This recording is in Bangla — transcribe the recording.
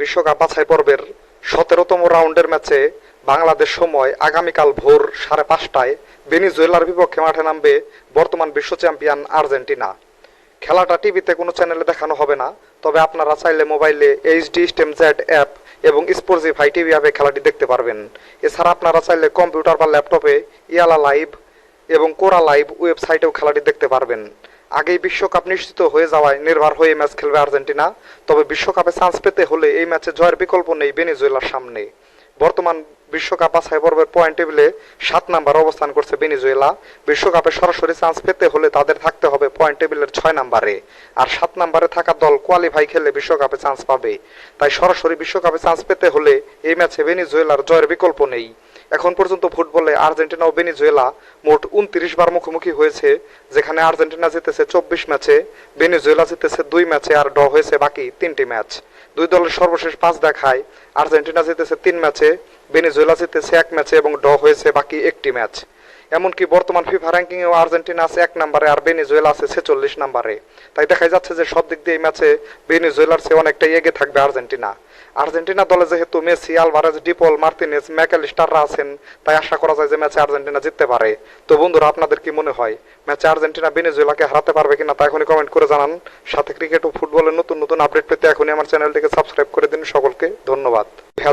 বিশ্বকাপ বাছাই পর্বের সতেরোতম রাউন্ডের ম্যাচে বাংলাদেশ সময় আগামীকাল ভোর সাড়ে পাঁচটায় ভেনিজুয়েলার বিপক্ষে মাঠে নামবে বর্তমান বিশ্ব চ্যাম্পিয়ন আর্জেন্টিনা। খেলাটা টিভিতে কোনো চ্যানেলে দেখানো হবে না, তবে আপনারা চাইলে মোবাইলে এইচডি স্টেম জেড অ্যাপ এবং স্পোর্টজি ভাই টিভি অ্যাপে খেলাটি দেখতে পারবেন। এছাড়া আপনারা চাইলে কম্পিউটার বা ল্যাপটপে ইয়ালা লাইভ এবং কোরা লাইভ ওয়েবসাইটেও খেলাটি দেখতে পারবেন। আগেই বিশ্বকাপ নিশ্চিত হয়ে যাওয়ায় নির্ভর হয়ে ম্যাচ খেলবে আর্জেন্টিনা। তবে বিশ্বকাপে চান্স পেতে হলে এই ম্যাচে জয়ের বিকল্প নেই ভেনিজুয়েলার সামনে। বর্তমান বিশ্বকাপ বাছাই পর্বের পয়েন্ট টেবিলে সাত নাম্বার অবস্থান করছে ভেনিজুয়েলা। বিশ্বকাপে সরাসরি চান্স পেতে হলে তাদের থাকতে হবে পয়েন্ট টেবিলের ছয় নাম্বারে। আর সাত নাম্বারে থাকা দল কোয়ালিফাই খেলে বিশ্বকাপে চান্স পাবে। তাই সরাসরি বিশ্বকাপে চান্স পেতে হলে এই ম্যাচে ভেনিজুয়েলার জয়ের বিকল্প নেই। এখন পর্যন্ত ফুটবলে আর্জেন্টিনা ও ভেনিজুয়েলা মোট উনত্রিশ বার মুখোমুখি হয়েছে, যেখানে আর্জেন্টিনা জিতেছে চব্বিশ ম্যাচে, ভেনিজুয়েলা জিতেছে দুই ম্যাচে আর ড হয়েছে বাকি তিনটি ম্যাচ। দুই দলের সর্বশেষ পাঁচ দেখায়, আর্জেন্টিনা জিতেছে তিন ম্যাচে ভেনিজুয়েলা জিতেছে এক ম্যাচে এবং ড হয়েছে বাকি একটি ম্যাচ। এমনকি বর্তমান ফিফা র্যাঙ্কিংয়েও আর্জেন্টিনা আছে এক নম্বরে আর ভেনিজুয়েলা আছে ছেচল্লিশ নম্বরে। তাই দেখা যাচ্ছে যে সব দিক দিয়ে এই ম্যাচে ভেনিজুয়েলার চেয়ে অনেকটা এগিয়ে থাকবে আর্জেন্টিনা। আর্জেন্টিনা দলে যেহেতু Messi, Alvarez De Paul Martinez, ম্যাকেলিস্টাররা আছেন, তাই আশা করা যায় যে ম্যাচে আর্জেন্টিনা জিততে পারে। তো বন্ধুরা, আপনাদের কি মনে হয়, ম্যাচে আর্জেন্টিনা ভেনিজুয়েলাকে হারাতে পারবে কিনা তা এখনই কমেন্ট করে জানান। সাথে ক্রিকেট ও ফুটবলের নতুন নতুন আপডেট পেতে এখনই আমার চ্যানেলটিকে সাবস্ক্রাইব করে দিন সকলকে। ধন্যবাদ। দুই